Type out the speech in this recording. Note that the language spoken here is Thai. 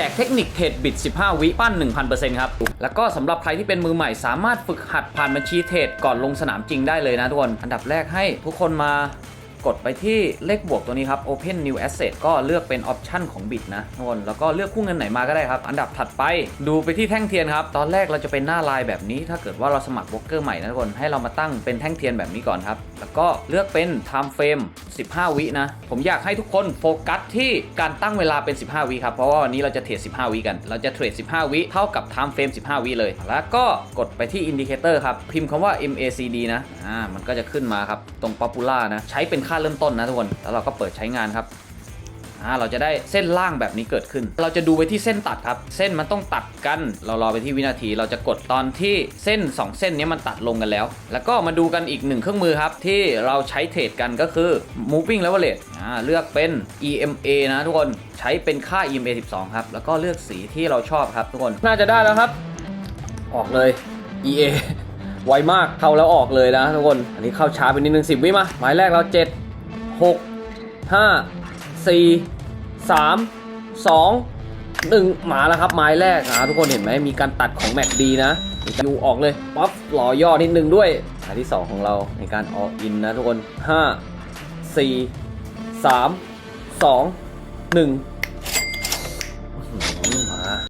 แจกเทคนิคเทรดบิต15 วิปั้น 1,000%ครับ แล้วก็สำหรับใครที่เป็นมือใหม่สามารถฝึกหัดผ่านบัญชีเทรดก่อนลงสนามจริงได้เลยนะทุกคน อันดับแรกให้ทุกคนมา กดไปที่เลขบวกตัวนี้ครับ Open New Asset ก็เลือกเป็นออปชันของบิตนะทุกคนแล้วก็เลือกคู่เงินไหนมาก็ได้ครับ อันดับถัดไปดูไปที่แท่งเทียนครับ ตอนแรกเราจะเป็นหน้าลายแบบนี้ ถ้าเกิดว่าเราสมัครบล็อกเกอร์ใหม่นะทุกคนให้เรามาตั้งเป็นแท่งเทียนแบบนี้ก่อนครับ แล้วก็เลือกเป็น Time Frame 15 วินะ ผมอยากให้ทุกคนโฟกัสที่การตั้งเวลาเป็น 15 วิครับ เพราะว่าวันนี้เราจะเทรด 15 วิกัน เราจะเทรด 15 วิเท่ากับ Time Frame 15 วิเลย แล้วก็กดไปที่ Indicator ครับ พิมพ์คำว่า MACD นะ อ่า มันก็จะขึ้นมาครับ ตรง Popular นะ ใช้เป็นค่าเริ่มต้นนะทุกคน แล้วเราก็เปิดใช้งานครับอ่าเราจะได้เส้นล่างแบบนี้เกิดขึ้น เราจะดูไปที่เส้นตัดครับ เส้นมันต้องตัดกัน เรารอไปที่วินาที เราจะกดตอนที่เส้น 2 เส้นนี้มันตัดลงกันแล้ว แล้วก็มาดูกันอีกหนึ่งเครื่องมือครับ ที่เราใช้เทรดกันก็คือ moving leverage อ่าเลือกเป็น EMA นะทุกคนใช้เป็นค่า EMA 12 ครับ แล้วก็เลือกสีที่เราชอบครับทุกคน น่าจะได้แล้วครับ ออกเลย EA ไวมากเข้าแล้วออกเลยนะทุกคน อันนี้เข้าช้าไปนิดนึงสิบวิมาหมายแรกเรา7 6 5 4 3 2 1 มาแล้วครับไม้แรกนะทุกคนเห็นไหมมีการตัดของแม็กดีนะยูออกเลยป๊อปหล่อย่อนิดนึงด้วยอันที่ 2 ของเราในการออกอินนะทุกคน 5 4 3 2 1